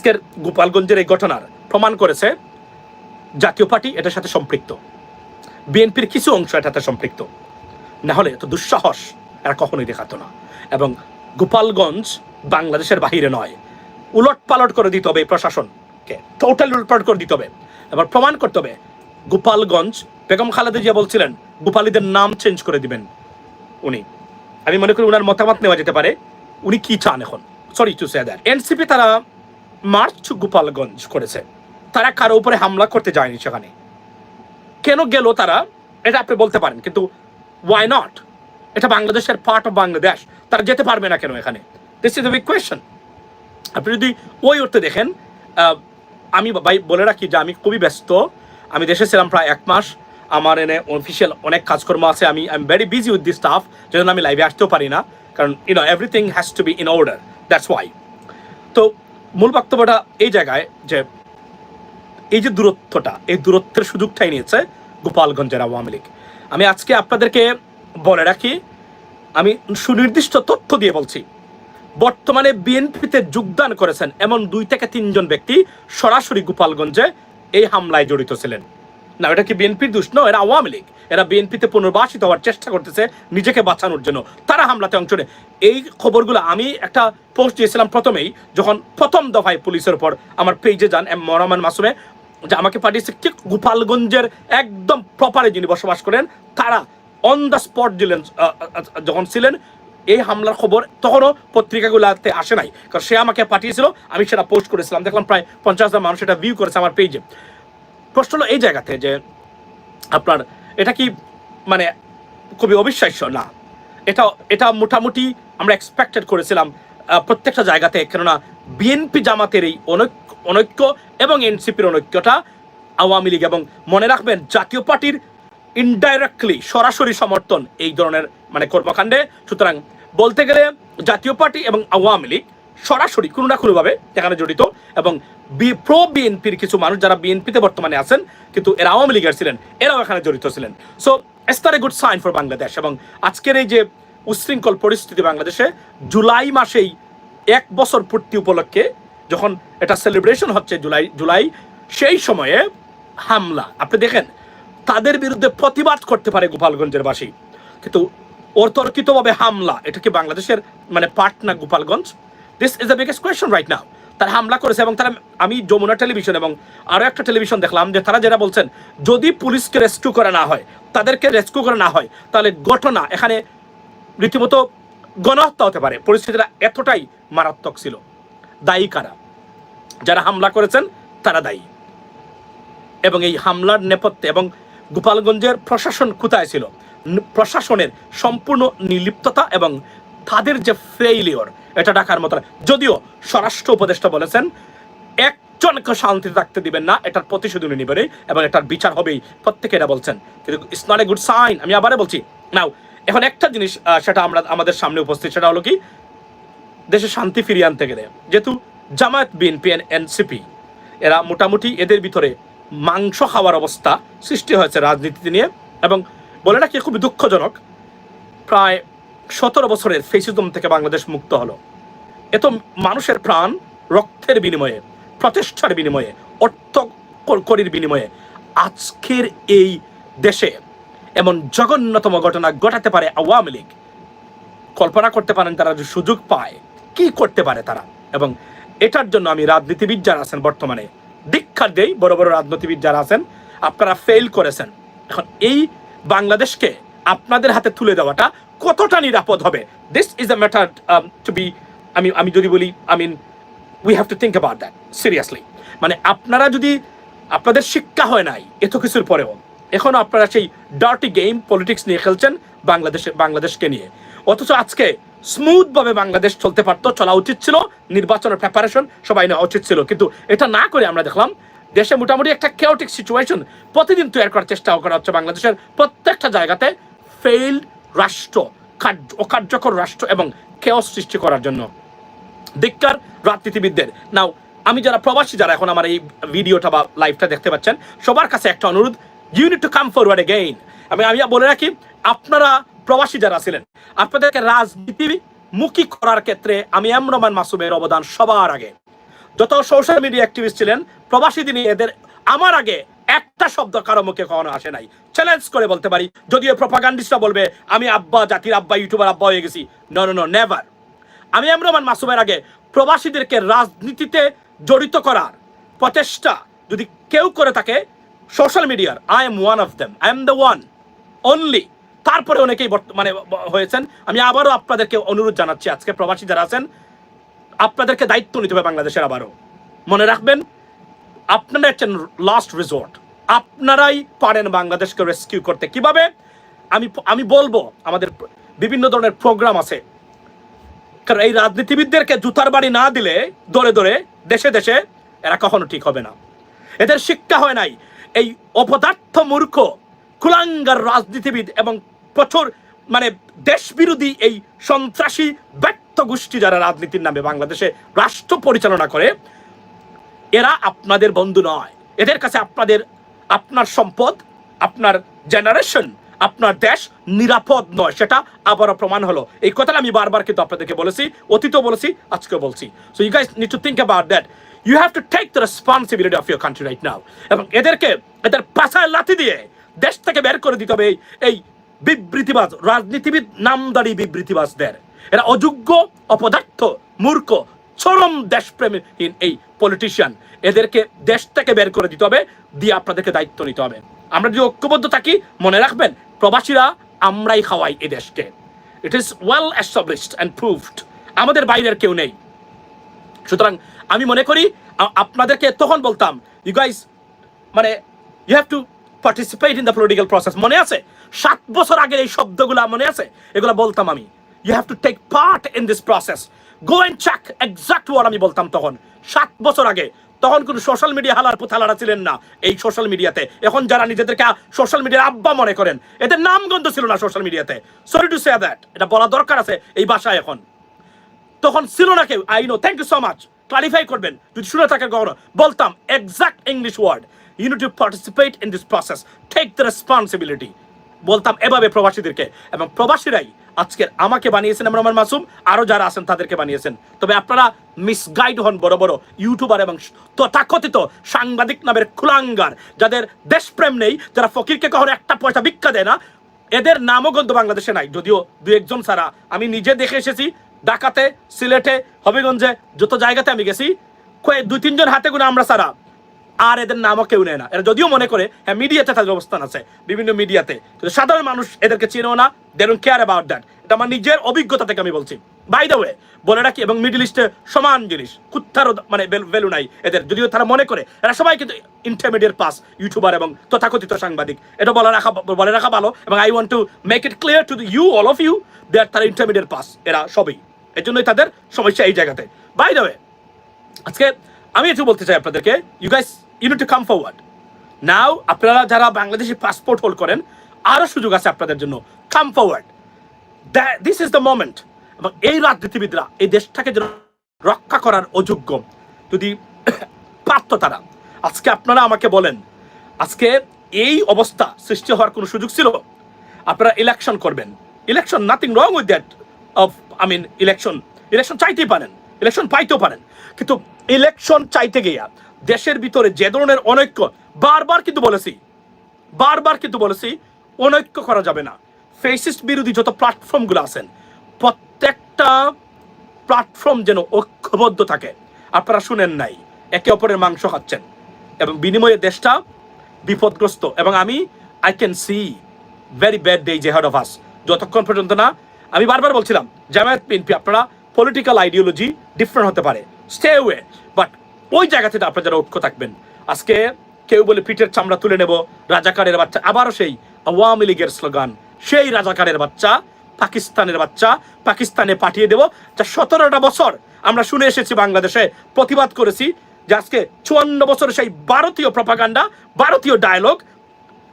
আজকের গোপালগঞ্জের এই ঘটনার প্রমাণ করেছে জাতীয় পার্টি এটার সাথে সম্পৃক্ত। বিএনপির কিছু অংশ এটাতে সম্পৃক্ত। না হলে এত দুঃসাহস এরা কখনোই দেখাতো না। এবং গোপালগঞ্জ বাংলাদেশের বাহিরে নয়। উলট পালট করে দিতে হবে এই প্রশাসনকে। টোটাল উলট পালট করে দিতে হবে। এবার প্রমাণ করতে হবে, গোপালগঞ্জ বেগম খালেদা জিয়া বলছিলেন, গোপালীদের নাম চেঞ্জ করে দিবেন উনি। আমি মনে করি ওনার মতামত নেওয়া যেতে পারে। উনি কি চান এখন? Sorry to say that NCP তারা মার্চ গোপালগঞ্জ করেছে। তারা কারও উপরে হামলা করতে যায়নি সেখানে। কেন গেল তারা? এটা আপনি বলতে পারেন, কিন্তু ওয়াই নট এটা বাংলাদেশের পার্ট অফ বাংলাদেশ। তারা যেতে পারবে না কেন এখানে? This is the big question আপনি যদি ওই অর্থে দেখেন আমি ভাই বলে রাখি যে আমি খুবই ব্যস্ত। আমি দেশে ছিলাম প্রায় এক মাস। আমার এনে অফিসিয়াল অনেক কাজকর্ম আছে। আমি I am very busy with this stuff যেজন্য আমি লাইভে আসতেও পারি না। কারণ you know everything has to be in order that's why তো মূল বক্তব্যটা এই জায়গায় যে এই যে দূরত্বটা, এই দূরত্বের সুযোগটাই নিয়েছে গোপালগঞ্জের আওয়ামী লীগ। আমি আজকে আপনাদেরকে বলে রাখি, আমি সুনির্দিষ্ট তথ্য দিয়ে বলছি, বর্তমানে বিএনপিতে যোগদান করেছেন এমন দুই থেকে তিনজন ব্যক্তি সরাসরি গোপালগঞ্জে এই হামলায় জড়িত ছিলেন। না, এটা কি বিএনপির দোষ? নয় এরা আওয়ামী লীগ। এরা বিএনপিতে পুনর্বাসিত হওয়ার চেষ্টা করতেছে নিজেকে বাঁচানোর জন্য। তারা হামলাতে অংশ নেয়। এই খবরগুলো আমি একটা পোস্ট দিয়েছিলাম প্রথমেই, যখন প্রথম দফায় পুলিশের উপর আমার পেজে যান এম মরমান মাসুমে, যে আমাকে পাঠিয়েছে ঠিক গোপালগঞ্জের একদম প্রপারে যিনি বসবাস করেন, তারা অন দ্য স্পট দিলেন যখন ছিলেন, এই হামলার খবর তখনও পত্রিকাগুলোতে আসে নাই। কারণ সে আমাকে পাঠিয়েছিল, আমি সেটা পোস্ট করেছিলাম। দেখলাম প্রায় পঞ্চাশ হাজার মানুষ এটা ভিউ করেছে আমার পেজে প্রশ্ন হলো এই জায়গাতে যে আপনার এটা কি মানে খুবই অবিশ্বাস্য? না। এটা এটা মোটামুটি আমরা এক্সপেক্টেড করেছিলাম প্রত্যেকটা জায়গাতে, কেননা বিএনপি জামাতের এই অনৈক্য এবং এনসিপির অনৈক্যটা আওয়ামী লীগ এবং মনে রাখবেন জাতীয় পার্টির ইনডাইরেক্টলি সরাসরি সমর্থন এই ধরনের মানে কর্মকাণ্ডে। সুতরাং বলতে গেলে জাতীয় পার্টি এবং আওয়ামী লীগ সরাসরি কোনো না কোনোভাবে এখানে জড়িত এবং বি প্রো বিএনপির কিছু মানুষ যারা বিএনপিতে বর্তমানে আছেন, কিন্তু এরা আওয়ামী লীগের ছিলেন, এরাও এখানে জড়িত ছিলেন। So এস্তার a good sign for Bangladesh এবং আজকের এই যে উশৃঙ্খল পরিস্থিতি বাংলাদেশে, জুলাই মাসেই এক বছর পূর্তি উপলক্ষে যখন এটা সেলিব্রেশন হচ্ছে জুলাই জুলাই, সেই সময়ে হামলা। আপনি দেখেন, তাদের বিরুদ্ধে প্রতিবাদ করতে পারে গোপালগঞ্জের বাসী। কিন্তু অতর্কিতভাবে হামলা, এটা কি বাংলাদেশের মানে Patna Gopalganj? This is the biggest question right now তারা হামলা করেছে এবং তারা আমি যমুনা টেলিভিশন এবং আরও একটা টেলিভিশন দেখলাম যে তারা যেটা বলছেন, যদি পুলিশকে রেস্কিউ করা না হয়, তাদেরকে রেস্কিউ করা না হয়, তাহলে ঘটনা এখানে রীতিমতো গণহত্যা হতে পারে। পরিস্থিতিটা এতটাই মারাত্মক ছিল। দায়ী কারা? যারা হামলা করেছেন, তারা দায়ী। এবং এই হামলার নেপথ্যে এবং গোপালগঞ্জের প্রশাসন কোথায় ছিল? প্রশাসনের সম্পূর্ণ নির্লিপ্ততা এবং তাদের যে ফেইলিওর এটা ডাকার মতো। যদিও স্বরাষ্ট্র উপদেষ্টা বলেছেন, একজনকে শান্তিতে থাকতে দিবেন না, এটার প্রতিশোধ উনি নেবেন এবং এটার বিচার হবেই। প্রত্যেকে এটা বলছেন। কিন্তু it's not a good sign আমি আবারও বলছি নাও এখন একটা জিনিস সেটা আমরা, আমাদের সামনে উপস্থিত, সেটা হলো কি, দেশে শান্তি ফিরিয়ে আনতে গেলে, যেহেতু জামায়াত, বিএনপি এনসিপি এরা মোটামুটি এদের ভিতরে মাংস খাওয়ার অবস্থা সৃষ্টি হয়েছে রাজনীতিতে নিয়ে এবং বলে রাখি খুবই দুঃখজনক, প্রায় সতেরো বছরের ফেসিজম থেকে বাংলাদেশ মুক্ত হলো। এত মানুষের প্রাণ রক্তের বিনিময়ে, প্রতিষ্ঠার বিনিময়ে, অর্থ কর- করির বিনিময়ে আজকের এই দেশে এমন জঘন্যতম ঘটনা ঘটাতে পারে আওয়ামী লীগ। কল্পনা করতে পারেন তারা যে সুযোগ পায়। কি করতে পারে তারা? এবং এটার জন্য আমি রাজনীতিবিদ যারা আছেন বর্তমানে দীক্ষার দেই বড় বড় রাজনীতিবিদ যারা আছেন, আপনারা ফেল করেছেন। এখন এই বাংলাদেশকে আপনাদের হাতে তুলে দেওয়াটা কতটা নিরাপদ হবে? This is a matter to be আমি আমি যদি বলি I mean we have to think about that seriously মানে আপনারা যদি, আপনাদের শিক্ষা হয় নাই, এত কিছুর পরেও, এখনও আপনারা সেই ডার্টি গেম পলিটিক্স নিয়ে খেলছেন বাংলাদেশে, বাংলাদেশকে নিয়ে। অথচ আজকে স্মুথভাবে বাংলাদেশ চলতে পারতো, চলা উচিত ছিল, নির্বাচনের প্রিপারেশন সবাই নেওয়া উচিত ছিল। কিন্তু এটা না করে আমরা দেখলাম, দেশে মোটামুটি একটা কেওটিক সিচুয়েশন প্রতিদিন তৈরি করার চেষ্টা করা হচ্ছে বাংলাদেশের প্রত্যেকটা জায়গাতে ফেইল্ড রাষ্ট্র, কার্য- অকার্যকর রাষ্ট্র এবং কেওস সৃষ্টি করার জন্য। ধিক্কার রাজনীতিবিদদের নাও আমি যারা প্রবাসী, যারা এখন আমার এই ভিডিওটা বা লাইভটা দেখতে পাচ্ছেন, সবার কাছে একটা অনুরোধ unite to come forward again আমি আমি বলে রাখি, আপনারা প্রবাসী যারা ছিলেন, আপনাদেরকে রাজনীতি মুখী করার ক্ষেত্রে আমি এম রহমান মাসুমের অবদান সবার আগে। যত সোশ্যাল মিডিয়া অ্যাক্টিভিস্ট ছিলেন, প্রবাসী দিনই এদের, আমার আগে একটা শব্দ কারও মুখে কখনো আসে নাই। চ্যালেঞ্জ করে বলতে পারি, যদিও প্রপাগান্ডিস্টরা বলবে, আমি আব্বা, জাতির আব্বা ইউটিউবার আব্বা হয়ে গেছি। নো নো নো নেভার আমি এমরমান মাসুমের আগে প্রবাসীদেরকে রাজনীতিতে জড়িত করার প্রচেষ্টা যদি কেউ করে থাকে সোশ্যাল মিডিয়ার I am one of them I am the one only তারপরে অনেকেই মানে হয়েছেন। আমি আবারও আপনাদেরকে অনুরোধ জানাচ্ছি, আজকে প্রবাসী যারা আছেন, আপনাদেরকে দায়িত্ব নিতে হবে বাংলাদেশের আবারও। মনে রাখবেন, আপনারা একজন লাস্ট রিসোর্ট আপনারাই পারেন বাংলাদেশকে রেস্কিউ করতে। কীভাবে? আমি আমি বলব, আমাদের বিভিন্ন ধরনের প্রোগ্রাম আছে। কারণ এই রাজনীতিবিদদেরকে জুতার বাড়ি না দিলে দরে দরে দেশে দেশে এরা কখনো ঠিক হবে না। এদের শিক্ষা হয় নাই। এই অপদার্থ মূর্খ, কুলাঙ্গার রাজনীতিবিদ এবং প্রচুর মানে দেশবিরোধী এই সন্ত্রাসী ব্যর্থ গোষ্ঠী যারা রাজনীতির নামে বাংলাদেশে রাষ্ট্র পরিচালনা করে, এরা আপনাদের বন্ধু নয়। এদের কাছে আপনাদের আপনার সম্পদ, আপনার জেনারেশন আপনার দেশ নিরাপদ নয়। সেটা আবারও প্রমাণ হলো। এই কথাটা আমি বারবার কিন্তু আপনাদেরকে বলেছি, অতীতও বলেছি, আজকেও বলছি। So you guys need to think about that you have to take the responsibility of your country right now এবং এদেরকে, এদের পাশায় লাথি দিয়ে দেশ থেকে বের করে দিতে হবে এই এই বিবৃতিবাজ, রাজনীতিবিদ, নামদারি বিবৃতিবাজদের। এরা অযোগ্য, অপদার্থ, মূর্খ, চরম দেশপ্রেমহীন এই পলিটিশিয়ান এদেরকে দেশ থেকে বের করে দিতে হবে, দিয়ে আপনাদেরকে দায়িত্ব নিতে হবে। আমরা যদি ঐক্যবদ্ধ থাকি, মনে রাখবেন, প্রবাসীরা আমরাই খাওয়াই এই দেশকে। It is well established and proved আমাদের বাইরের কেউ নেই। সুতরাং আমি মনে করি আপনাদেরকে তখন বলতাম ইউ গাইস মানে you have to participate in the political process মনে আছে? সাত বছর আগের এই শব্দগুলো মনে আছে? এগুলো বলতাম আমি। You have to take part in this process go and check exact word আমি বলতাম তখন। সাত বছর আগে, তখন কোনো সোশ্যাল মিডিয়া হালার পুথালারা ছিলেন না এই সোশ্যাল মিডিয়াতে এখন যারা নিজেদেরকে সোশ্যাল মিডিয়ার আব্বা মনে করেন, এদের নামগন্ধ ছিল না সোশ্যাল মিডিয়াতে সরি টু সে দ্যাট এটা বলা দরকার আছে এই ভাষায় এখন। তখন ছিল না কেউ I know thank you so much clarify করবেন, যদি শুনে থাকেন কখনো বলতাম exact English word you to participate in this process take the responsibility বলতাম এভাবে প্রবাসীদেরকে, এবং প্রবাসীরাই আজকের আমাকে বানিয়েছেন আমরা আমার মাসুম আরও যারা আছেন তাদেরকে বানিয়েছেন। তবে আপনারা মিসগাইড হন বড় বড় ইউটিউবার এবং তথাকথিত সাংবাদিক নামের খুলাঙ্গার, যাদের দেশপ্রেম নেই, যারা ফকিরকে কখনো একটা পয়সা ভিক্ষা দেয় না, এদের নামও গন্ধ বাংলাদেশে নাই। যদিও দু একজন ছাড়া। আমি নিজে দেখে এসেছি, ঢাকাতে, সিলেটে, হবিগঞ্জে, যত জায়গাতে আমি গেছি দুই তিনজন হাতে গুনে আমরা ছাড়া। আর এদের নামও কেউ নেয় না। এরা যদিও মনে করে হ্যাঁ মিডিয়াতে তাদের অবস্থান আছে, বিভিন্ন মিডিয়াতে। কিন্তু সাধারণ মানুষ এদেরকে চিনেও না দে কেয়ার অ্যাবাউট দ্যাট এটা আমার নিজের অভিজ্ঞতা থেকে আমি বলছি। বাই দ্য ওয়ে বলে রাখি, এবং মিডল ইস্টে সমান জিনিস কুত্তারও মানে ভ্যালু নাই এদের। যদিও তারা মনে করে, এরা সবাই কিন্তু ইন্টারমিডিয়েট পাস ইউটিউবার এবং তথাকথিত সাংবাদিক। এটা বলে রাখা বলে রাখা ভালো, এবং I want to make it clear to you all of you that তারা ইন্টারমিডিয়েট পাস এরা সবই। এর জন্যই তাদের সমস্যা এই জায়গাতে। বাই দ্য ওয়ে আজকে আমি একটু বলতে চাই আপনাদেরকে you guys you to come forward now আপনারা যারা বাংলাদেশি পাসপোর্ট হোল্ড করেন আরও সুযোগ আছে আপনাদের জন্য। Come forward this is the moment এবং এই রাজনীতিবিদরা, এই দেশটাকে যেন রক্ষা করার অযোগ্য। যদি পারত তারা। আজকে আপনারা আমাকে বলেন, আজকে এই অবস্থা সৃষ্টি হওয়ার কোনো সুযোগ ছিল? আপনারা ইলেকশন করবেন। Election nothing wrong with that of I mean election election চাইতেই পারেন। ইলেকশন পাইতেও পারেন। কিন্তু ইলেকশন চাইতে গিয়া দেশের ভিতরে যে ধরনের অনৈক্য, বারবার কিন্তু বলেছি, বারবার কিন্তু বলেছি, অনৈক্য করা যাবে না। ফেসিস্ট বিরোধী যত প্ল্যাটফর্মগুলো আছেন, প্রত্যেকটা প্ল্যাটফর্ম যেন ঐক্যবদ্ধ থাকে। আপনারা শুনেন নাই, একে অপরের মাংস খাচ্ছেন এবং বিনিময়ে দেশটা বিপদগ্রস্ত। এবং আমি I can see very bad day head of us যতক্ষণ পর্যন্ত না, আমি বারবার বলছিলাম জামায়াত বিএনপি আপনারা পলিটিক্যাল আইডিওলজি ডিফারেন্ট হতে পারে। স্টে ওয়ে ওই জায়গা থেকে আপনারা যারা ঐক্য থাকবেন। আজকে কেউ বলে পিঠের চামড়া তুলে নেব, রাজাকারের বাচ্চা, আবারও সেই আওয়ামী লীগের স্লোগান, সেই রাজাকারের বাচ্চা, পাকিস্তানের বাচ্চা, পাকিস্তানে পাঠিয়ে দেব, যা সতেরোটা বছর আমরা শুনে এসেছি বাংলাদেশে, প্রতিবাদ করেছি, যে আজকে চুয়ান্ন বছরের সেই ভারতীয় প্রপাগান্ডা, ভারতীয় ডায়লগ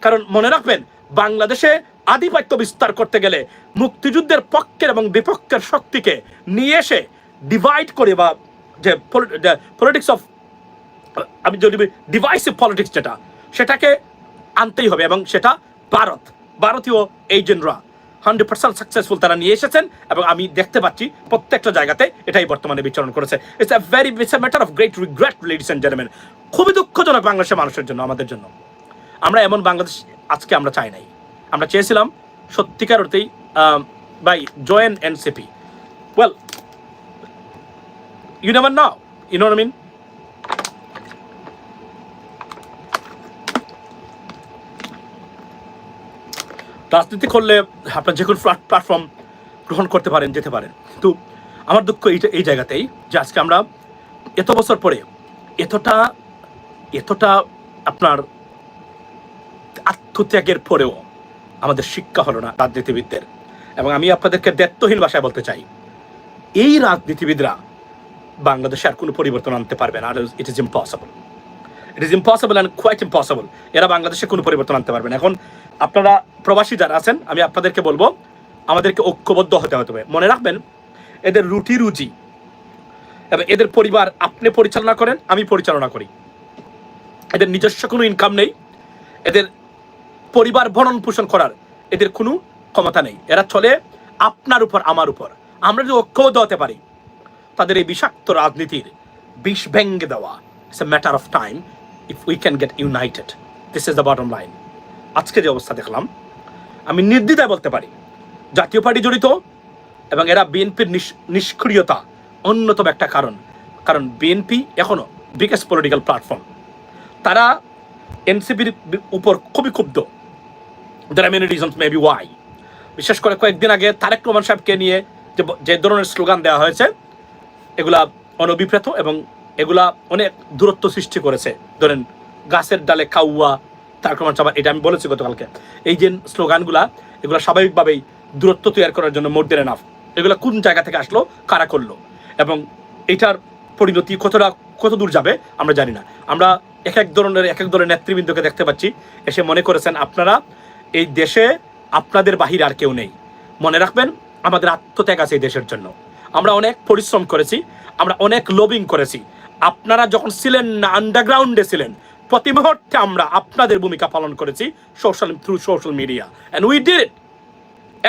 কারণ মনে রাখবেন, বাংলাদেশে আধিপত্য বিস্তার করতে গেলে মুক্তিযুদ্ধের পক্ষের এবং বিপক্ষের শক্তিকে নিয়ে এসে ডিভাইড করে বা যে পলিটিক্স অফ আমি যদি ডিভাইসিভ পলিটিক্স যেটা, সেটাকে আনতেই হবে এবং সেটা ভারত, ভারতীয় এজেন্টরা হান্ড্রেড পার্সেন্ট সাকসেসফুল তারা নিয়ে এসেছেন এবং আমি দেখতে পাচ্ছি প্রত্যেকটা জায়গাতে এটাই বর্তমানে বিচরণ করেছে। It's a very it's a matter of great regret ladies and gentleman খুবই দুঃখজনক বাংলাদেশের মানুষের জন্য, আমাদের জন্য। আমরা এমন বাংলাদেশ আজকে আমরা চাই নাই। আমরা চেয়েছিলাম সত্যিকার অর্থেই by join NCP well you never now you know mean রাজনীতি করলে আপনার যে কোনো প্ল্যাটফর্ম গ্রহণ করতে পারেন, যেতে পারেন। কিন্তু আমার দুঃখ এইটা এই জায়গাতেই যে আজকে আমরা এত বছর পরে এতটা এতটা আপনার আত্মত্যাগের পরেও আমাদের শিক্ষা হলো না রাজনীতিবিদদের। এবং আমি আপনাদেরকে দায়িত্বহীন ভাষায় বলতে চাই, এই রাজনীতিবিদরা বাংলাদেশে আর কোনো পরিবর্তন আনতে পারবে না। আর it is impossible it is impossible and quite impossible এরা বাংলাদেশে কোনো পরিবর্তন আনতে পারবে না। এখন আপনারা প্রবাসী যারা আছেন, আমি আপনাদেরকে বলব, আমাদেরকে ঐক্যবদ্ধ হতে হবে। মনে রাখবেন, এদের রুটি রুজি, এবং এদের পরিবার আপনি পরিচালনা করেন, আমি পরিচালনা করি। এদের নিজস্ব কোনো ইনকাম নেই। এদের পরিবার ভরণ পোষণ করার এদের কোনো ক্ষমতা নেই। এরা চলে আপনার উপর, আমার উপর। আমরা যদি ঐক্যবদ্ধ হতে পারি তাদের এই বিষাক্ত রাজনীতির বিষ ভেঙ্গে দেওয়া। It's a matter of time if we can get united this is the bottom line আজকে যে অবস্থা দেখলাম, আমি নির্দ্বিধায় বলতে পারি, জাতীয় পার্টি জড়িত এবং এরা বিএনপির নিষ্ক্রিয়তা অন্যতম একটা কারণ। কারণ বিএনপি এখনও বিগেস্ট পলিটিক্যাল প্ল্যাটফর্ম তারা এনসিপির উপর খুবই ক্ষুব্ধ। There are many reasons maybe why বিশেষ করে কয়েকদিন আগে তারেক রহমান সাহেবকে নিয়ে যে ধরনের স্লোগান দেওয়া হয়েছে এগুলা অনবিপ্রেত এবং এগুলা অনেক দূরত্ব সৃষ্টি করেছে। ধরেন, গাছের ডালে কাউয়া তারেক রহমান সাহেব এটা আমি বলেছি গতকালকে। এই যে স্লোগানগুলা, এগুলো স্বাভাবিকভাবেই দূরত্ব তৈরি করার জন্য মোর দেন এনাফ এগুলো কোন জায়গা থেকে আসলো, কারা করল? এবং এটার পরিণতি কতটা, কত দূর যাবে, আমরা জানি না। আমরা এক এক ধরনের, এক এক ধরনের নেতৃবৃন্দকে দেখতে পাচ্ছি, এসে মনে করেছেন আপনারা, এই দেশে আপনাদের বাহির আর কেউ নেই। মনে রাখবেন, আমাদের আত্মত্যাগ আছে এই দেশের জন্য। আমরা অনেক পরিশ্রম করেছি, আমরা অনেক লবিং করেছি। আপনারা যখন ছিলেন না আন্ডারগ্রাউন্ডে ছিলেন, প্রতি মুহূর্তে আমরা আপনাদের ভূমিকা পালন করেছি social through social media and we did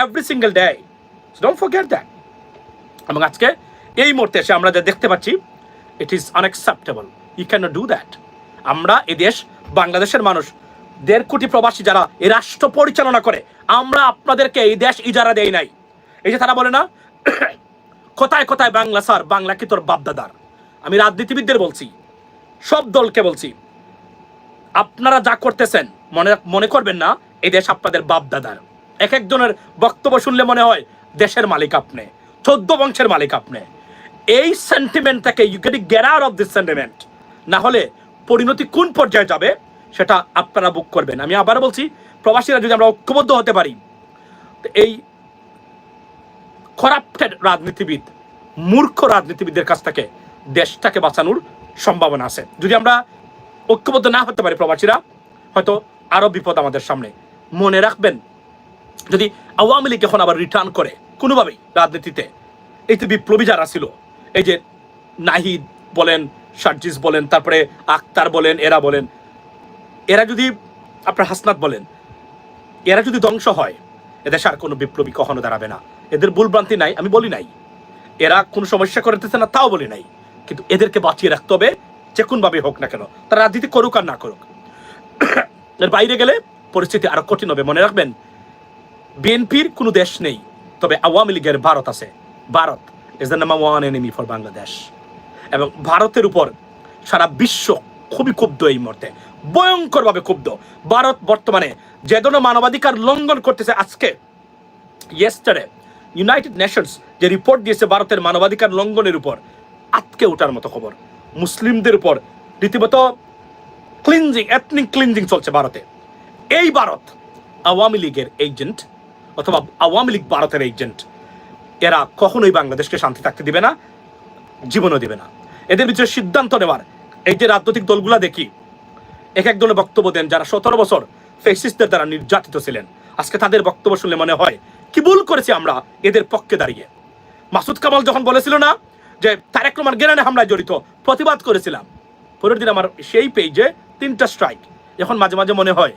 every single day don't forget that এবং আজকে এই মুহূর্তে এসে আমরা যা দেখতে পাচ্ছি it is unacceptable you can do that আমরা এ দেশ, বাংলাদেশের মানুষ, দেড় কোটি প্রবাসী যারা এই রাষ্ট্র পরিচালনা করে, আমরা আপনাদেরকে এই দেশ ইজারা দেই নাই। এই যে তারা বলে না কোথায় কোথায় বাংলা স্যার? বাংলা কি তোর বাপদাদার? আমি রাজনীতিবিদদের বলছি। সব দলকে বলছি। আপনারা যা করতেছেন, মনে মনে করবেন না, এই দেশ আপনাদের বাপদাদার। এক একজনের বক্তব্য শুনলে মনে হয়, দেশের মালিক আপনি, চোদ্দ বংশের মালিক আপনি। এই সেন্টিমেন্ট থেকে you get get out of this sentiment না হলে পরিণতি কোন পর্যায়ে যাবে, সেটা আপনারা বুক করবেন। আমি আবার বলছি, প্রবাসীরা যদি আমরা ঐক্যবদ্ধ হতে পারি এই করাপ্টেড রাজনীতিবিদ, মূর্খ রাজনীতিবিদদের কাছ থেকে দেশটাকে বাঁচানোর সম্ভাবনা আছে। যদি আমরা ঐক্যবদ্ধ না হতে পারি প্রবাসীরা, হয়তো আরও বিপদ আমাদের সামনে। মনে রাখবেন, যদি আওয়ামী লীগ এখন আবার রিটার্ন করে, কোনোভাবেই রাজনীতিতে, এই যে বিপ্লবী যারা ছিল, এই যে নাহিদ বলেন, সার্জিস বলেন, তারপরে আক্তার বলেন, এরা বলেন, এরা যদি, আপনার হাসনাত বলেন, এরা যদি ধ্বংস হয়, এদেশে আর কোনো বিপ্লবী কখনো দাঁড়াবে না। এদের ভুলভ্রান্তি নাই, আমি বলি নাই। এরা কোনো সমস্যা করতেছে না, তাও বলি নাই। কিন্তু এদেরকে বাঁচিয়ে রাখতে হবে, যে কোনভাবে হোক না কেন। তারা রাজনীতি করুক আর না করুক। এর বাইরে গেলে পরিস্থিতি আরও কঠিন হবে। মনে রাখবেন, বিএনপির কোনো দেশ নেই, তবে আওয়ামী লীগের ভারত আছে। Bharat is the number one enemy for Bangladesh এবং ভারতের উপর সারা বিশ্ব খুবই ক্ষুব্ধ এই মুহূর্তে। ভয়ঙ্করভাবে ক্ষুব্ধ। ভারত বর্তমানে যে ধরনের মানবাধিকার লঙ্ঘন করতেছে আজকে ইয়েস্টারে ইউনাইটেড নেশনস যে রিপোর্ট দিয়েছে ভারতের মানবাধিকার লঙ্ঘনের উপর আটকে ওঠার মতো খবর। মুসলিমদের উপর রীতিমতো ক্লিনজিং এথনিক ক্লিনজিং চলছে ভারতে। এই ভারত আওয়ামী লীগের এজেন্ট অথবা আওয়ামী লীগ ভারতের এজেন্ট এরা কখনোই বাংলাদেশকে শান্তি থাকতে দিবে না, জীবনও দিবে না। এদের ভিতরে সিদ্ধান্ত নেওয়ার এই যে রাজনৈতিক দলগুলা দেখি, এক এক দলে বক্তব্য দেন যারা সতেরো বছর ফেসিস্টদের দ্বারা নির্যাতিত ছিলেন। আজকে তাদের বক্তব্য শুনলে মনে হয় কি ভুল করেছি আমরা এদের পক্ষে দাঁড়িয়ে? মাসুদ কামাল যখন বলেছিল না যে তারেক রহমান গেরানে হামলায় জড়িত, প্রতিবাদ করেছিলাম। পরের দিন আমার সেই পেজে তিনটা স্ট্রাইক এখন মাঝে মাঝে মনে হয়,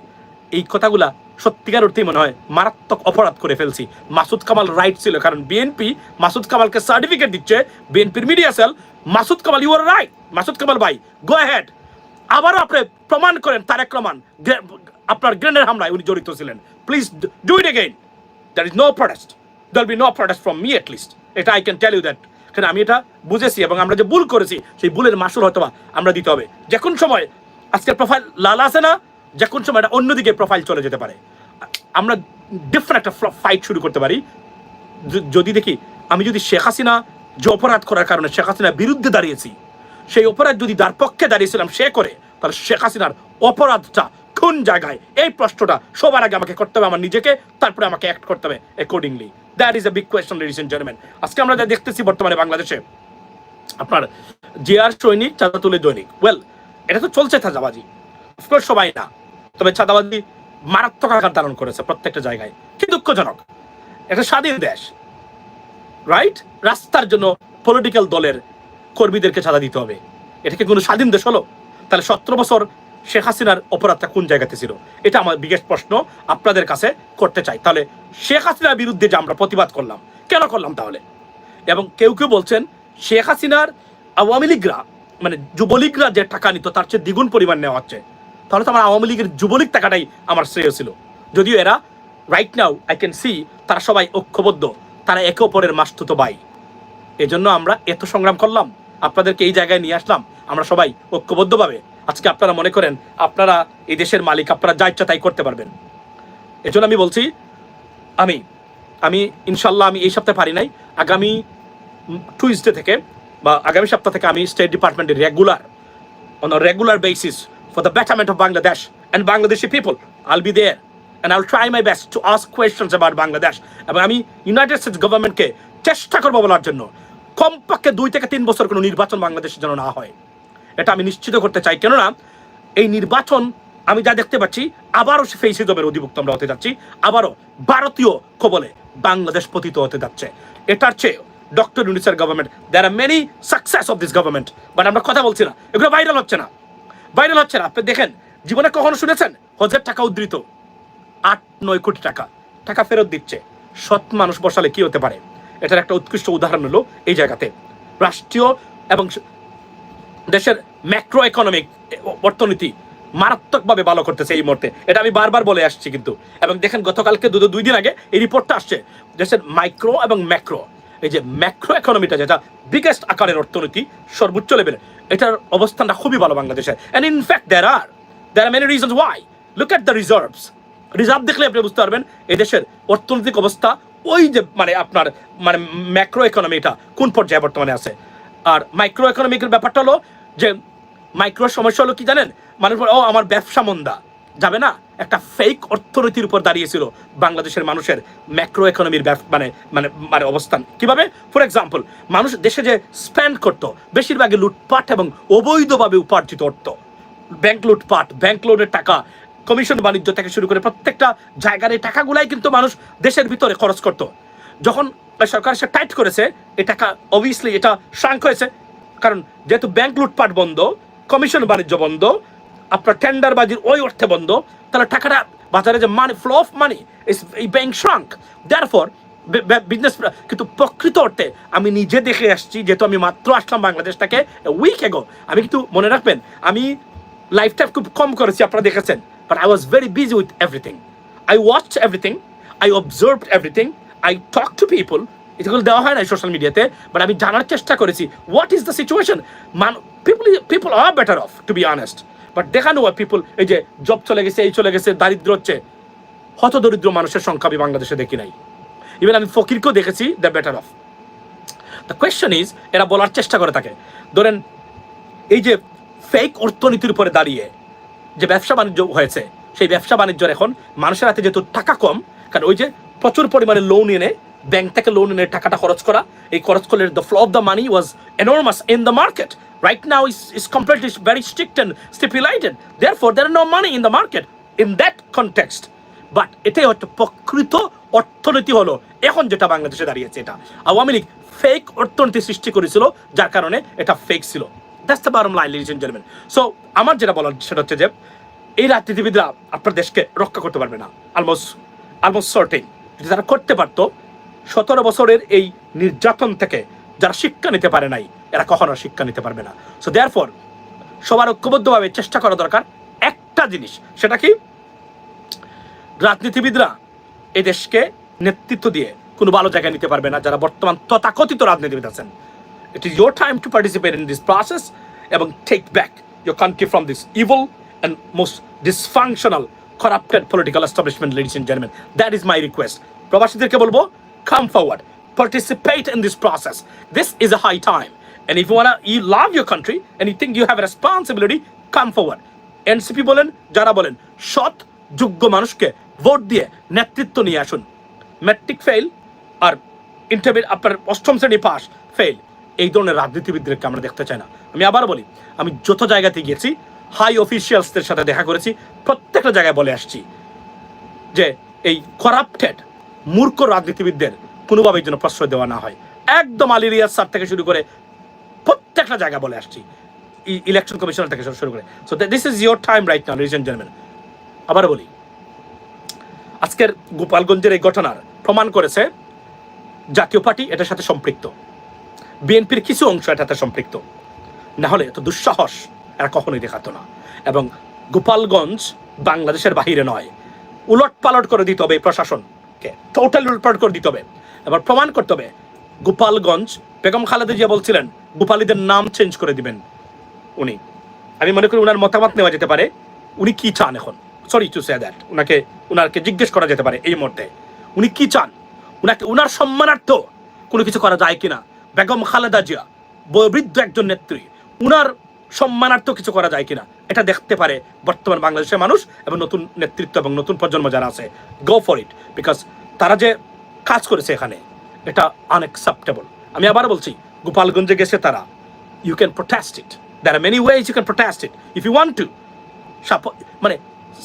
এই কথাগুলা সত্যিকার অর্থেই মনে হয় মারাত্মক অপরাধ করে ফেলছি। মাসুদ কামাল রাইট ছিল, কারণ বিএনপি মাসুদ কামালকে সার্টিফিকেট দিচ্ছে বিএনপির media cell Masud Kamal you are right Masud Kamal ভাই গো হ্যাড আবারও আপনি প্রমাণ করেন তারেক রহমান আপনার গ্রেনের হামলায় উনি জড়িত ছিলেন। Please do it again there is no protest there be no protest from me at least এটা I can tell you that কারণ আমি এটা বুঝেছি এবং আমরা যে ভুল করেছি, সেই ভুলের মাসুল হয়তো আমরা দিতে হবে। যে কোন সময় আজকের প্রোফাইল লাল আছে না যে কোন সময় এটা অন্যদিকে প্রোফাইল চলে যেতে পারে। আমরা ডিফারেন্ট একটা ফাইট শুরু করতে পারি। যদি দেখি, আমি যদি শেখ হাসিনা যে অপরাধ করার কারণে শেখ হাসিনার বিরুদ্ধে দাঁড়িয়েছি, সেই অপরাধ যদি তার পক্ষে দাঁড়িয়েছিলাম সে করে, তাহলে শেখ হাসিনার অপরাধটা কোন জায়গায়। এই প্রশ্নটা সবার আগে আমাকে করতে হবে, আমার নিজেকে, তারপরে আমাকে অ্যাক্ট করতে হবে accordingly that is a big question ladies and gentleman আজকে আমরা যা দেখতেছি বর্তমানে বাংলাদেশে, আপনার যে আর সৈনিক চাঁদা তুলে দৈনিক। ওয়েল এটা তো চলছে চাঁদাবাজি। অফকোর্স সবাই না। তবে চাঁদাবাজি মারাত্মক আকার ধারণ করেছে প্রত্যেকটা জায়গায়। কি দুঃখজনক। এটা স্বাধীন দেশ রাইট রাস্তার জন্য পলিটিক্যাল দলের কর্মীদেরকে চাঁদা দিতে হবে। এটা কি কোনো স্বাধীন দেশ হলো? তাহলে সতেরো বছর শেখ হাসিনার অপরাধটা কোন জায়গাতে ছিল? এটা আমার বিগেস্ট প্রশ্ন আপনাদের কাছে করতে চাই। তাহলে শেখ হাসিনার বিরুদ্ধে যে আমরা প্রতিবাদ করলাম, কেন করলাম তাহলে? এবং কেউ কেউ বলছেন, শেখ হাসিনার আওয়ামী লীগরা মানে যুবলীগরা যে টাকা নিত, তার চেয়ে দ্বিগুণ পরিমাণ নেওয়া হচ্ছে। তাহলে তো আমার আওয়ামী লীগের যুবলীগ টাকাটাই আমার শ্রেয় ছিল। যদিও এরা right now I can see তারা সবাই ঐক্যবদ্ধ, তারা একে অপরের মাস্তুত বাই। এজন্য আমরা এত সংগ্রাম করলাম। আপনাদেরকে এই জায়গায় নিয়ে আসলাম। আমরা সবাই ঐক্যবদ্ধভাবে আজকে আপনারা মনে করেন আপনারা এই দেশের মালিক, আপনারা যা ইচ্ছা তাই করতে পারবেন। এজন্য আমি বলছি, আমি আমি ইনশাল্লাহ আমি এই সপ্তাহে পারি নাই। আগামী টুইসডে থেকে বা আগামী সপ্তাহ থেকে আমি স্টেট ডিপার্টমেন্টের regular on regular basis for the the of Bangladesh and and people all be there there all try my my to ask questions about Bangladesh. এবং আমি ইউনাইটেড স্টেটস গভর্নমেন্টকে চেষ্টা করব বলার জন্য। কমপক্ষে দুই থেকে তিন বছর কোনো নির্বাচন বাংলাদেশে যেন না হয়। এটা আমি নিশ্চিত করতে চাই। কেননা, এই নির্বাচন আমি যা দেখতে পাচ্ছি, আবারও সে ফেসিজমের অধিভুক্ত আমরা হতে যাচ্ছি, আবারও ভারতীয় কবলে বাংলাদেশ পতিত হতে যাচ্ছে। এটার চেয়ে ডক্টর ইউনিসের government there are many success of this government but আমরা কথা বলছি না, এগুলো ভাইরাল হচ্ছে না। ভাইরাল হচ্ছে না। আপনি দেখেন, জীবনে কখনো শুনেছেন, হজের টাকা উদ্ধৃত। আট, নয় কোটি টাকা টাকা ফেরত দিচ্ছে। সৎ মানুষ বসালে কি হতে পারে? এটার একটা উৎকৃষ্ট উদাহরণ হলো এই জায়গাতে। রাষ্ট্রীয় এবং দেশের ম্যাক্রো ইকোনমিক অর্থনীতি মারাত্মকভাবে ভালো করতেছে এই মুহূর্তে। এটা আমি বারবার বলে আসছি কিন্তু। এবং দেখেন, গতকালকে দু দুই দিন আগে এই রিপোর্টটা আসছে, দেশের মাইক্রো এবং ম্যাক্রো এই যে ম্যাক্রো ইকোনমিটা যেটা বিগেস্ট আকারের অর্থনীতি, সর্বোচ্চ লেভেলে এটার অবস্থানটা খুবই ভালো বাংলাদেশে। And in fact there are there are many reasons why look at the reserves reserve দেখলে আপনি বুঝতে পারবেন, এই দেশের অর্থনৈতিক অবস্থা, ওই যে মানে আপনার মানে ম্যাক্রো ইকোনমিটা কোন পর্যায়ে বর্তমানে আছে। আর মাইক্রো ইকোনমিকের ব্যাপারটা হলো যে মাইক্রো সমস্যা হলো কি জানেন? মানুষ ও, আমার ব্যবসা মন্দা। যাবে না। একটা ফেক অর্থনীতির উপর দাঁড়িয়েছিল বাংলাদেশের মানুষের ম্যাক্রো ইকোনমির মানে মানে মানে অবস্থান। কীভাবে? ফর এক্সাম্পল মানুষ দেশে যে স্প্যান্ড করতো, বেশিরভাগই লুটপাট এবং অবৈধভাবে উপার্জিত অর্থ। ব্যাংক লুটপাট ব্যাংক লোনের টাকা কমিশন বাণিজ্য থেকে শুরু করে প্রত্যেকটা জায়গার এই টাকাগুলাই কিন্তু মানুষ দেশের ভিতরে খরচ করতো। যখন সরকার সে টাইট করেছে এই টাকা অবভিয়াসলি এটা শ্রাঙ্ক হয়েছে। কারণ যেহেতু ব্যাংক লুটপাট বন্ধ কমিশন বাণিজ্য বন্ধ, আপনার টেন্ডার বাজির ওই অর্থে বন্ধ, তাহলে টাকাটা বাজারে যে মানি ফ্লো অফ মানি এই bank shrank there for business কিন্তু প্রকৃত অর্থে আমি নিজে দেখে আসছি, যেহেতু আমি মাত্র আসলাম বাংলাদেশ থেকে উইক এগো আমি কিন্তু মনে রাখবেন, আমি লাইফটা খুব কম করেছি, আপনারা দেখেছেন। But I was very busy with everything I watch everything I observe everything I talk to people এগুলো দেওয়া হয় না সোশ্যাল মিডিয়াতে বাট আমি জানার চেষ্টা করেছি what is the situation man people people are better off to be honest but দেখানো হয় পিপল এই যে জব চলে গেছে, এই চলে গেছে, দারিদ্র হচ্ছে। হত দরিদ্র মানুষের সংখ্যা আমি বাংলাদেশে দেখি নাই। ইভেন আমি ফকিরকেও দেখেছি the better off the question is এরা বলার চেষ্টা করে থাকে। ধরেন, এই যে ফেক অর্থনীতির উপরে দাঁড়িয়ে যে ব্যবসা বাণিজ্য হয়েছে, সেই ব্যবসা বাণিজ্যের এখন মানুষের হাতে যেহেতু টাকা কম, কারণ ওই যে প্রচুর পরিমাণে লোন এনে ব্যাংক থেকে লোন এনে টাকাটা খরচ করা। এই খরচ করলে the flow of the money was enormous in the market right now is is completely very strict and stipulated there for there no money in the market in that context but এটাই হচ্ছে প্রকৃত অর্থনীতি হলো। এখন যেটা বাংলাদেশে দাঁড়িয়েছে এটা। আওয়ামী লীগ ফেক অর্থনীতি সৃষ্টি করেছিল, যার কারণে এটা ফেক ছিল। That's the bottom line ladies gentleman so আমার যেটা বলার, সেটা হচ্ছে যে, এই রাজনীতিবিদরা আপনার দেশকে রক্ষা করতে পারবে না। অলমোস্ট অলমোস্ট সার্টেন যদি তারা করতে পারতো, সতেরো বছরের এই নির্যাতন থেকে যারা শিক্ষা নিতে পারে নাই, এরা কখনো শিক্ষা নিতে পারবে না। সো দেয়ার সবার ঐক্যবদ্ধভাবে চেষ্টা করা দরকার একটা জিনিস, সেটা কি? রাজনীতিবিদরা এই দেশকে নেতৃত্ব দিয়ে কোনো ভালো জায়গায় নিতে পারবে না, যারা বর্তমান তথাকথিত রাজনীতিবিদ আছেন। It is your time to participate in this process এবং take back your country from this evil and most dysfunctional establishment ladies and gentleman that is my request প্রবাসীদেরকে বলব come forward participate in this process. This is a high time. And if you wanna, you love your country and you think you have a responsibility, come forward. NCP বলেন যারা বলেন সৎ যোগ্য মানুষকে vote দিয়ে নেতৃত্ব নিয়ে আসুন ম্যাট্রিক ফেল আর ইন্টারভিউ আপনার অষ্টম শ্রেণি পাস ফেল এই ধরনের রাজনীতিবিদদেরকে আমরা দেখতে চাই না আমি আবার বলি আমি যত জায়গাতে গিয়েছি হাই অফিসিয়ালসদের সাথে দেখা করেছি, প্রত্যেকটা জায়গায় বলে আসছি যে এই করাপ্টেড মূর্খ রাজনীতিবিদদের কোনোভাবেই যেন প্রশ্রয় দেওয়া না হয়। একদম আলিরিয়াস স্যার থেকে শুরু করে প্রত্যেকটা জায়গা বলে আসছি। ইলেকশন কমিশনার থেকে শুরু করে। So this is your time right now legend gentleman আবার বলি, আজকের গোপালগঞ্জের এই ঘটনার প্রমাণ করেছে জাতীয় পার্টি এটার সাথে সম্পৃক্ত। বিএনপির কিছু অংশ এটাতে সম্পৃক্ত। না হলে এত দুঃসাহস। এরা কখনোই দেখাতো না। এবং গোপালগঞ্জ বাংলাদেশের বাহিরে নয়। উলট পালট করে দিতে হবে প্রশাসনকে। টোটাল উলট পালট করে দিতে হবে। এবার প্রমাণ করতে হবে। গোপালগঞ্জ বেগম খালেদা জিয়া বলছিলেন, গোপালীদের নাম চেঞ্জ করে দিবেন উনি। আমি মনে করি উনার মতামত নেওয়া যেতে পারে। উনি কি চান এখন? সরি টু সে দ্যাট উনাকে, উনারকে জিজ্ঞেস করা যেতে পারে এই মুহূর্তে। উনি কি চান? উনাকে, উনার সম্মানার্থ কোনো কিছু করা যায় কিনা? বেগম খালেদা জিয়া বৃদ্ধ একজন নেত্রী। উনার সম্মানার্থ কিছু করা যায় কিনা? এটা দেখতে পারে বর্তমান বাংলাদেশের মানুষ এবং নতুন নেতৃত্ব এবং নতুন প্রজন্ম যারা আছে। গো ফর ইট বিকজ তারা যে কাজ করেছে এখানে, এটা আনএক্সেপ্টেবল আমি আবার বলছি, গোপালগঞ্জে গেছে তারা। You can protest it there are many ways you can protest it if you want to মানে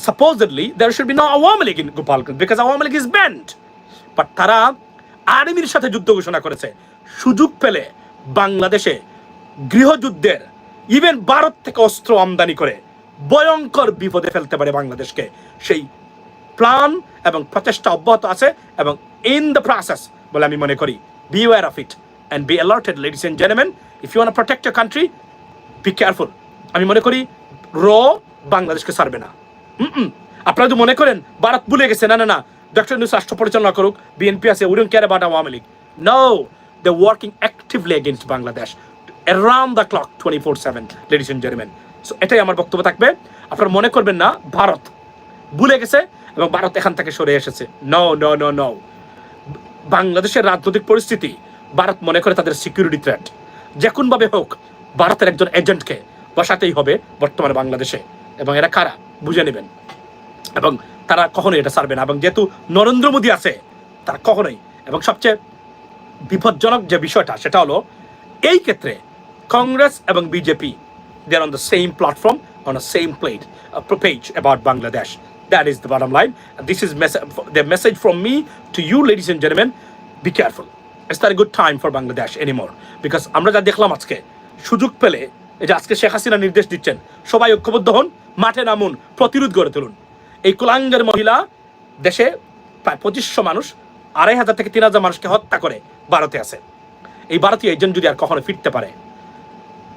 supposedly there should be no Awami League in Gopalganj because Awami League is banned but তারা আর্মির সাথে যুদ্ধ ঘোষণা করেছে। সুযোগ পেলে বাংলাদেশে গৃহযুদ্ধের ইভেন ভারত থেকে অস্ত্র আমদানি করে ভয়ঙ্কর বিপদে ফেলতে পারে বাংলাদেশকে। সেই প্ল্যান এবং প্রচেষ্টা অব্যাহত আছে এবং ইন দ্য প্রসেস বলে আমি মনে করি। Beware of it and be alerted ladies and gentleman if you want protect your country be careful আমি মনে করি র বাংলাদেশকে ছাড়বে না। আপনারা যদি মনে করেন ভারত ভুলে গেছে, না না না ডক্টর নিউজ রাষ্ট্র পরিচালনা করুক বিএনপি আছে we don't care about Awami League. No they working actively against Bangladesh around the clock twenty four seven ladies and gentleman so এটাই আমার বক্তব্য থাকবে। আপনারা মনে করবেন না, ভারত ভুলে গেছে এবং ভারত এখান থেকে সরে এসেছে। নো নো নো নো বাংলাদেশের রাজনৈতিক পরিস্থিতি, ভারত মনে করে তাদের সিকিউরিটি থ্রেট যে কোনভাবে হোক, ভারতের একজন এজেন্টকে বসাতেই হবে বর্তমানে বাংলাদেশে। এবং এরা কারা, বুঝে নেবেন। এবং তারা কখনোই এটা ছাড়বে না। এবং যেহেতু নরেন্দ্র মোদী আছে, তারা কখনোই। এবং সবচেয়ে বিপজ্জনক যে বিষয়টা, সেটা হলো, এই ক্ষেত্রে কংগ্রেস এবং BJP they on the same platform on the same plate page about Bangladesh that is the bottom line this is the message from me to you ladies and gentleman be careful it's তার good time for Bangladesh anymore because আমরা যা দেখলাম আজকে, সুযোগ পেলে এই যে আজকে শেখ হাসিনা নির্দেশ দিচ্ছেন, সবাই ঐক্যবদ্ধ হন, মাঠে নামুন, প্রতিরোধ গড়ে তুলুন। এই কুলাঙ্গের মহিলা দেশে প্রায় পঁচিশশো মানুষ, আড়াই হাজার থেকে তিন হাজার মানুষকে হত্যা করে ভারতে আছে। এই ভারতীয় এজেন্ট যদি আর কখনো ফিরতে পারে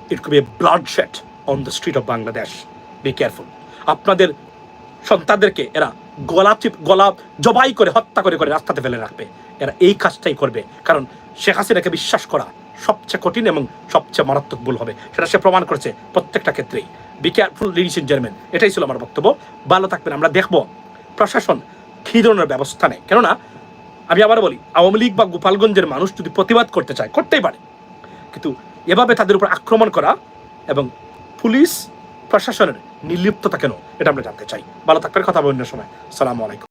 it could be a bloodshed on the street of Bangladesh be careful আপনাদের সন্তানদেরকে এরা গলা চিপ গলা জবাই করে, হত্যা করে করে রাস্তাতে ফেলে রাখবে। এরা এই কাজটাই করবে। কারণ শেখ হাসিনাকে বিশ্বাস করা সবচেয়ে কঠিন এবং সবচেয়ে মারাত্মক ভুল হবে। সেটা সে প্রমাণ করেছে প্রত্যেকটা ক্ষেত্রেই। Be careful ladies and gentleman এটাই ছিল আমার বক্তব্য। ভালো থাকবেন। আমরা দেখব প্রশাসন কী ধরনের ব্যবস্থা নেয়। কেননা, আমি আবার বলি, আওয়ামী লীগ বা গোপালগঞ্জের মানুষ যদি প্রতিবাদ করতে চায়, করতেই পারে। কিন্তু এভাবে তাদের উপর আক্রমণ করা এবং পুলিশ প্রশাসনের নির্লিপ্ততা কেন, এটা আমরা জানতে চাই। ভালো থাকবেন, কথা বন্য সময়। সালামু আলাইকুম।